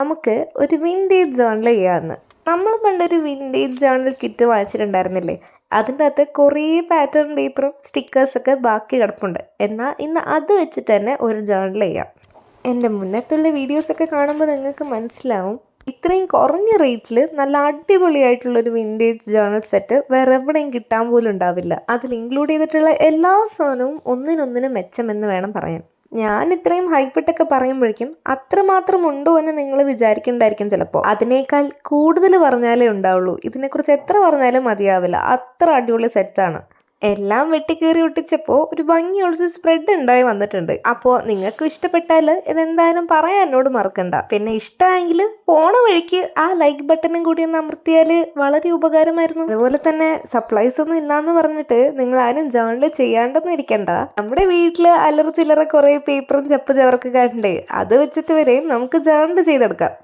നമുക്ക് ഒരു vintage journal ചെയ്യാമെന്ന് നമ്മൾ പണ്ടൊരു വിന്റേജ് ജേണൽ കിറ്റ് വാങ്ങിച്ചിട്ടുണ്ടായിരുന്നില്ലേ? അതിന്റെ അകത്ത് കുറേ പാറ്റേൺ പേപ്പറും സ്റ്റിക്കേഴ്സൊക്കെ ബാക്കി കിടപ്പുണ്ട്. എന്നാൽ ഇന്ന് അത് വെച്ചിട്ട് തന്നെ ഒരു ജേണൽ ചെയ്യാം. എന്റെ മുന്നത്തുള്ള വീഡിയോസൊക്കെ കാണുമ്പോൾ നിങ്ങൾക്ക് മനസ്സിലാവും. ഇത്രയും കുറഞ്ഞ റേറ്റിൽ നല്ല അടിപൊളിയായിട്ടുള്ളൊരു വിന്റേജ് ജേണൽ സെറ്റ് വേറെ എവിടെയും കിട്ടാൻ പോലും ഉണ്ടാവില്ല. അതിൽ ഇൻക്ലൂഡ് ചെയ്തിട്ടുള്ള എല്ലാ സാധനവും ഒന്നിനൊന്നിന് മെച്ചമെന്ന് വേണം പറയാൻ. ഞാൻ ഇത്രയും ഹൈപ്പിട്ടൊക്കെ പറയുമ്പോഴേക്കും അത്രമാത്രം ഉണ്ടോ എന്ന് നിങ്ങൾ വിചാരിക്കണ്ടായിരിക്കും ചിലപ്പോൾ അതിനേക്കാൾ കൂടുതൽ പറഞ്ഞാലേ ഉണ്ടാവുള്ളൂ. ഇതിനെക്കുറിച്ച് എത്ര പറഞ്ഞാലും മതിയാവില്ല. അത്ര അടിപൊളി സെറ്റാണ് എല്ലാം വെട്ടിക്കീറി ഒട്ടിച്ചപ്പോൾ ഒരു ഭംഗിയുള്ളൊരു സ്പ്രെഡ് ഉണ്ടായി വന്നിട്ടുണ്ട്. അപ്പോൾ നിങ്ങൾക്ക് ഇഷ്ടപ്പെട്ടാൽ ഇതെന്തായാലും പറയാൻ എന്നോട് മറക്കണ്ട. പിന്നെ ഇഷ്ടമായെങ്കിൽ പോണ വഴിക്ക് ആ ലൈക്ക് ബട്ടണും കൂടി ഒന്ന് അമർത്തിയാൽ വളരെ ഉപകാരമായിരുന്നു. അതുപോലെ തന്നെ സപ്ലൈസ് ഒന്നും ഇല്ലാന്ന് പറഞ്ഞിട്ട് നിങ്ങൾ ആരും ജേണൽ ചെയ്യാണ്ടെന്ന് ഇരിക്കണ്ട. നമ്മുടെ വീട്ടിൽ അല്ലറ ചില്ലറ കുറേ പേപ്പറും ചപ്പ് ചവറൊക്കെ കണ്ടേ അത് വെച്ചിട്ട് വരെയും നമുക്ക് ജേണൽ ചെയ്തെടുക്കാം.